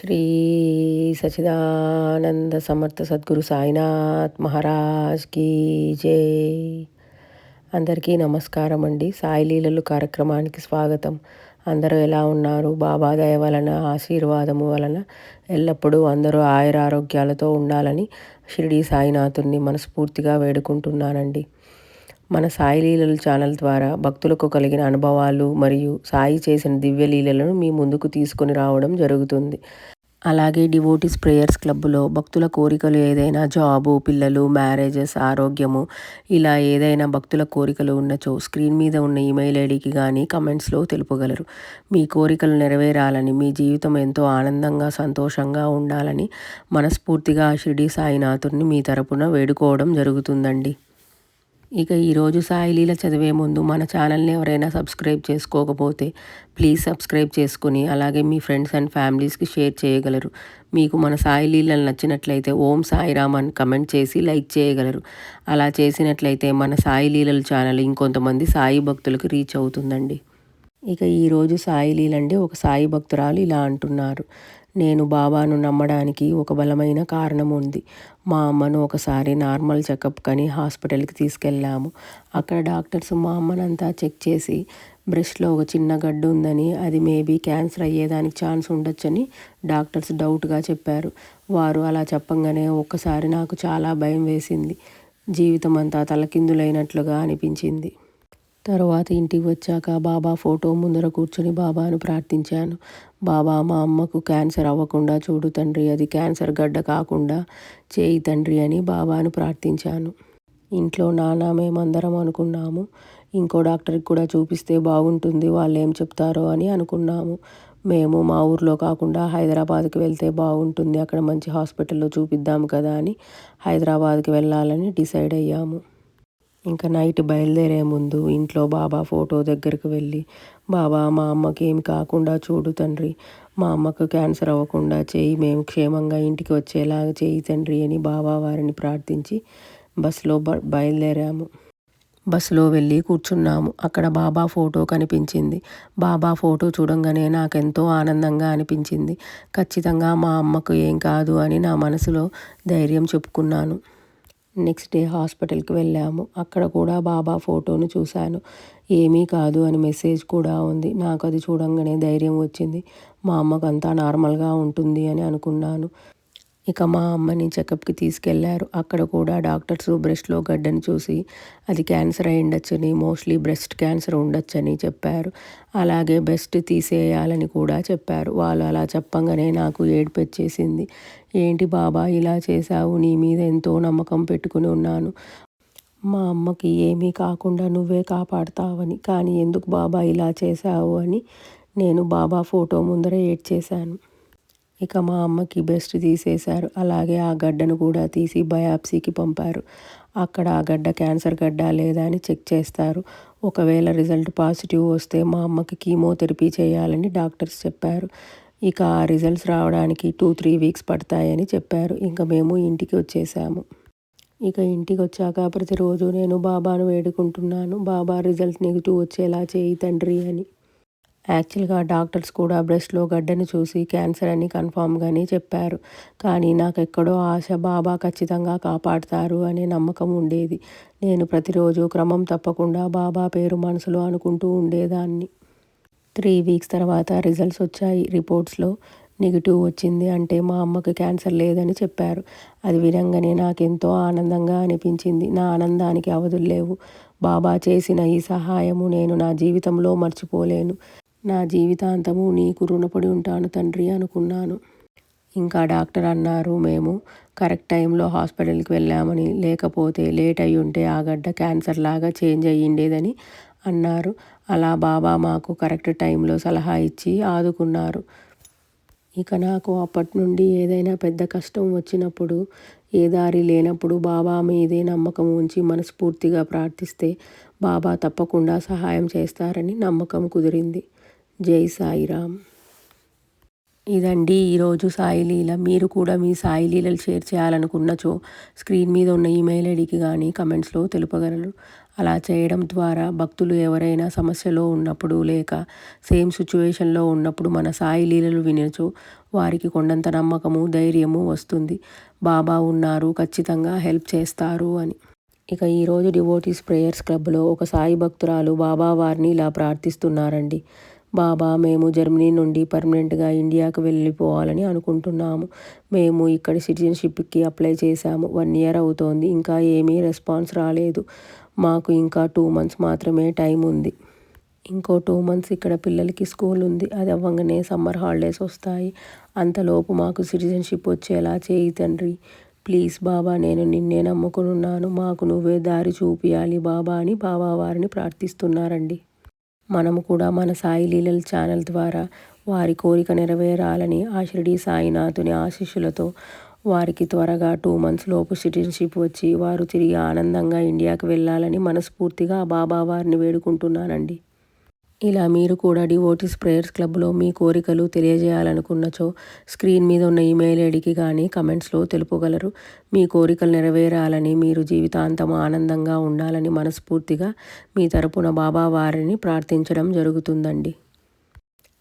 శ్రీ సచిదానంద సమర్థ సద్గురు సాయినాథ్ మహారాజ్ కీ జై. అందరికీ నమస్కారం అండి. సాయిలీలలు కార్యక్రమానికి స్వాగతం. అందరూ ఎలా ఉన్నారు? బాబా దయ వలన ఆశీర్వాదము వలన ఎల్లప్పుడూ అందరూ ఆయుర ఆరోగ్యాలతో ఉండాలని షిరిడి సాయినాథుని మనస్ఫూర్తిగా వేడుకుంటున్నానండి. మన సాయి లీలలు ఛానల్ ద్వారా భక్తులకు కలిగిన అనుభవాలు మరియు సాయి చేసిన దివ్య లీలలను మీ ముందుకు తీసుకొని రావడం జరుగుతుంది. అలాగే డివోటీస్ ప్రేయర్స్ క్లబ్లో భక్తుల కోరికలు ఏదైనా జాబు పిల్లలు మ్యారేజెస్ ఆరోగ్యము ఇలా ఏదైనా భక్తుల కోరికలు ఉన్నచో స్క్రీన్ మీద ఉన్న ఈమెయిల్ ఐడికి కానీ కమెంట్స్లో తెలుపగలరు. మీ కోరికలు నెరవేరాలని మీ జీవితం ఎంతో ఆనందంగా సంతోషంగా ఉండాలని మనస్ఫూర్తిగా షిరిడి సాయినాథుని మీ తరపున వేడుకోవడం జరుగుతుందండి. ఇక ఈరోజు సాయిలీల చదివే ముందు మన ఛానల్ని ఎవరైనా సబ్స్క్రైబ్ చేసుకోకపోతే ప్లీజ్ సబ్స్క్రైబ్ చేసుకుని అలాగే మీ ఫ్రెండ్స్ అండ్ ఫ్యామిలీస్కి షేర్ చేయగలరు. మీకు మన సాయిలీలను నచ్చినట్లయితే ఓం సాయిరామ్ అని కమెంట్ చేసి లైక్ చేయగలరు. అలా చేసినట్లయితే మన సాయిలీలల ఛానల్ ఇంకొంతమంది సాయి భక్తులకు రీచ్ అవుతుందండి. ఇక ఈరోజు సాయి లీలండి ఒక సాయి భక్తురాలు ఇలా అంటున్నారు. నేను బాబాను నమ్మడానికి ఒక బలమైన కారణం ఉంది. మా అమ్మను ఒకసారి నార్మల్ చెకప్ కని హాస్పిటల్కి తీసుకెళ్ళాము. అక్కడ డాక్టర్స్ మా అమ్మనంతా చెక్ చేసి బ్రెస్ట్లో ఒక చిన్న గడ్డు ఉందని అది మేబీ క్యాన్సర్ అయ్యేదానికి ఛాన్స్ ఉండొచ్చని డాక్టర్స్ డౌట్గా చెప్పారు. వారు అలా చెప్పంగానే ఒక్కసారి నాకు చాలా భయం వేసింది. జీవితం అంతా తలకిందులైనట్లుగా అనిపించింది. తరువాత ఇంటికి వచ్చాక బాబా ఫోటో ముందర కూర్చొని బాబాను ప్రార్థించాను. బాబా మా అమ్మకు క్యాన్సర్ అవ్వకుండా చూడు తండ్రి అది క్యాన్సర్ గడ్డ కాకుండా చేయి తండ్రి అని బాబాను ప్రార్థించాను. ఇంట్లో నాన్న మేమందరం అనుకున్నాము. ఇంకో డాక్టర్కి కూడా చూపిస్తే బాగుంటుంది వాళ్ళు ఏం చెప్తారో అని అనుకున్నాము. మేము మా ఊర్లో కాకుండా హైదరాబాద్కి వెళ్తే బాగుంటుంది అక్కడ మంచి హాస్పిటల్లో చూపిద్దాము కదా అని హైదరాబాద్కి వెళ్ళాలని డిసైడ్ అయ్యాము. ఇంకా నైట్ బయలుదేరే ముందు ఇంట్లో బాబా ఫోటో దగ్గరికి వెళ్ళి బాబా మా అమ్మకి ఏమి కాకుండా చూడు తండ్రి మా అమ్మకు క్యాన్సర్ అవ్వకుండా చేయి మేము క్షేమంగా ఇంటికి వచ్చేలాగా చేయి తండ్రి అని బాబా వారిని ప్రార్థించి బస్సులో బ బయలుదేరాము. బస్సులో వెళ్ళి కూర్చున్నాము. అక్కడ బాబా ఫోటో కనిపించింది. బాబా ఫోటో చూడంగానే నాకెంతో ఆనందంగా అనిపించింది. ఖచ్చితంగా మా అమ్మకు ఏం కాదు అని నా మనసులో ధైర్యం చెప్పుకున్నాను. నెక్స్ట్ డే హాస్పిటల్కి వెళ్ళాము. అక్కడ కూడా బాబా ఫోటోను చూశాను. ఏమీ కాదు అని మెసేజ్ కూడా ఉంది. నాకు అది చూడంగానే ధైర్యం వచ్చింది. మా అమ్మకు అంతా నార్మల్గా ఉంటుంది అని అనుకున్నాను. ఇక మా అమ్మని చెకప్కి తీసుకెళ్ళారు. అక్కడ కూడా డాక్టర్స్ బ్రెస్ట్లో గడ్డని చూసి అది క్యాన్సర్ అయి ఉండొచ్చని మోస్ట్లీ బ్రెస్ట్ క్యాన్సర్ ఉండొచ్చని చెప్పారు. అలాగే బెస్ట్ తీసేయాలని కూడా చెప్పారు. వాళ్ళు అలా చెప్పంగానే నాకు ఏడుపు వచ్చేసింది. ఏంటి బాబా ఇలా చేశావు? నీ మీద ఎంతో నమ్మకం పెట్టుకుని ఉన్నాను. మా అమ్మకి ఏమీ కాకుండా నువ్వే కాపాడుతావని. కానీ ఎందుకు బాబా ఇలా చేశావు అని నేను బాబా ఫోటో ముందర ఏడ్చేశాను. ఇక మా అమ్మకి బెస్ట్ తీసేశారు. అలాగే ఆ గడ్డను కూడా తీసి బయాప్సీకి పంపారు. అక్కడ ఆ గడ్డ క్యాన్సర్ గడ్డ లేదా అని చెక్ చేస్తారు. ఒకవేళ రిజల్ట్ పాజిటివ్ వస్తే మా అమ్మకి కీమోథెరపీ చేయాలని డాక్టర్స్ చెప్పారు. ఇక ఆ రిజల్ట్స్ రావడానికి టూ త్రీ వీక్స్ పడతాయని చెప్పారు. ఇంకా మేము ఇంటికి వచ్చేసాము. ఇక ఇంటికి వచ్చాక ప్రతిరోజు నేను బాబాను వేడుకుంటున్నాను. బాబా రిజల్ట్ నెగిటివ్ వచ్చేలా చేయి తండ్రి అని. యాక్చువల్గా డాక్టర్స్ కూడా బ్రెస్ట్లో గడ్డని చూసి క్యాన్సర్ అని కన్ఫామ్గానే చెప్పారు. కానీ నాకు ఎక్కడో ఆశ బాబా ఖచ్చితంగా కాపాడుతారు అనే నమ్మకం ఉండేది. నేను ప్రతిరోజు క్రమం తప్పకుండా బాబా పేరు మనసులో అనుకుంటూ ఉండేదాన్ని. త్రీ వీక్స్ తర్వాత రిజల్ట్స్ వచ్చాయి. రిపోర్ట్స్లో నెగిటివ్ వచ్చింది అంటే మా అమ్మకి క్యాన్సర్ లేదని చెప్పారు. అది వినంగానే నాకెంతో ఆనందంగా అనిపించింది. నా ఆనందానికి అవధులు లేవు. బాబా చేసిన ఈ సహాయము నేను నా జీవితంలో మర్చిపోలేను. నా జీవితాంతము నీకు రుణపడి ఉంటాను తండ్రి అనుకున్నాను. ఇంకా డాక్టర్ అన్నారు మేము కరెక్ట్ టైంలో హాస్పిటల్కి వెళ్ళామని లేకపోతే లేట్ అయి ఉంటే ఆ గడ్డ క్యాన్సర్ లాగా చేంజ్ అయ్యిండేదని అన్నారు. అలా బాబా మాకు కరెక్ట్ టైంలో సలహా ఇచ్చి ఆదుకున్నారు. ఇక నాకు అప్పటి నుండి ఏదైనా పెద్ద కష్టం వచ్చినప్పుడు ఏ దారి లేనప్పుడు బాబా మీదే నమ్మకం ఉంచి మనస్ఫూర్తిగా ప్రార్థిస్తే బాబా తప్పకుండా సహాయం చేస్తారని నమ్మకం కుదిరింది. జై సాయిరామ్. ఇదండి ఈరోజు సాయిలీల మీరు కూడా మీ సాయిలీలలు షేర్ చేయాలనుకున్నచో స్క్రీన్ మీద ఉన్న ఈమెయిల్ ఐడికి కానీ కమెంట్స్లో తెలుపగలరు. అలా చేయడం ద్వారా భక్తులు ఎవరైనా సమస్యలో ఉన్నప్పుడు లేక సేమ్ సిచ్యువేషన్లో ఉన్నప్పుడు మన సాయి లీలలు వారికి కొండంత నమ్మకము ధైర్యము వస్తుంది. బాబా ఉన్నారు ఖచ్చితంగా హెల్ప్ చేస్తారు అని. ఇక ఈరోజు డివోటీస్ ప్రేయర్స్ క్లబ్లో ఒక సాయి భక్తురాలు బాబా వారిని ఇలా ప్రార్థిస్తున్నారండి. బాబా మేము జర్మనీ నుండి పర్మనెంట్గా ఇండియాకు వెళ్ళిపోవాలని అనుకుంటున్నాము. మేము ఇక్కడి సిటిజన్షిప్కి అప్లై చేశాము. వన్ ఇయర్ అవుతోంది. ఇంకా ఏమీ రెస్పాన్స్ రాలేదు. మాకు ఇంకా టూ మంత్స్ మాత్రమే టైం ఉంది. ఇంకో టూ మంత్స్ ఇక్కడ పిల్లలకి స్కూల్ ఉంది. అది అవ్వగానే సమ్మర్ హాలిడేస్ వస్తాయి. అంతలోపు మాకు సిటిజన్షిప్ వచ్చేలా చేయి తండ్రి. ప్లీజ్ బాబా నేను నిన్నే నమ్ముకున్నాను మాకు నువ్వే దారి చూపియాలి బాబా అని బాబా వారిని ప్రార్థిస్తున్నారండి. మనము కూడా మన సాయి లీలల ఛానల్ ద్వారా వారి కోరిక నెరవేరాలని ఆ షిరిడి సాయినాథుని ఆశీస్సులతో వారికి త్వరగా టూ మంత్స్ లోపు సిటిజన్షిప్ వచ్చి వారు తిరిగి ఆనందంగా ఇండియాకి వెళ్ళాలని మనస్ఫూర్తిగా బాబా వారిని వేడుకుంటున్నానండి. ఇలా మీరు కూడా డివోటీస్ ప్రేయర్స్ క్లబ్లో మీ కోరికలు తెలియజేయాలనుకున్నచో స్క్రీన్ మీద ఉన్న ఈమెయిల్ ఐడికి కానీ కమెంట్స్లో తెలుపగలరు. మీ కోరికలు నెరవేరాలని మీరు జీవితాంతం ఆనందంగా ఉండాలని మనస్ఫూర్తిగా మీ తరపున బాబా వారిని ప్రార్థించడం జరుగుతుందండి.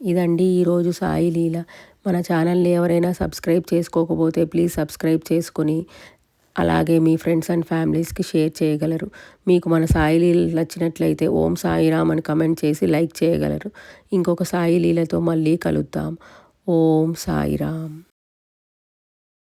ఇదండి ఈరోజు సాయి లీల. మన ఛానల్ని ఎవరైనా సబ్స్క్రైబ్ చేసుకోకపోతే ప్లీజ్ సబ్స్క్రైబ్ చేసుకొని అలాగే మీ ఫ్రెండ్స్ అండ్ ఫ్యామిలీస్కి షేర్ చేయగలరు. మీకు మన సాయి లీలలు నచ్చినట్లయితే ఓం సాయిరామ్ అని కమెంట్ చేసి లైక్ చేయగలరు. ఇంకొక సాయి లీలతో మళ్ళీ కలుద్దాం. ఓం సాయిరామ్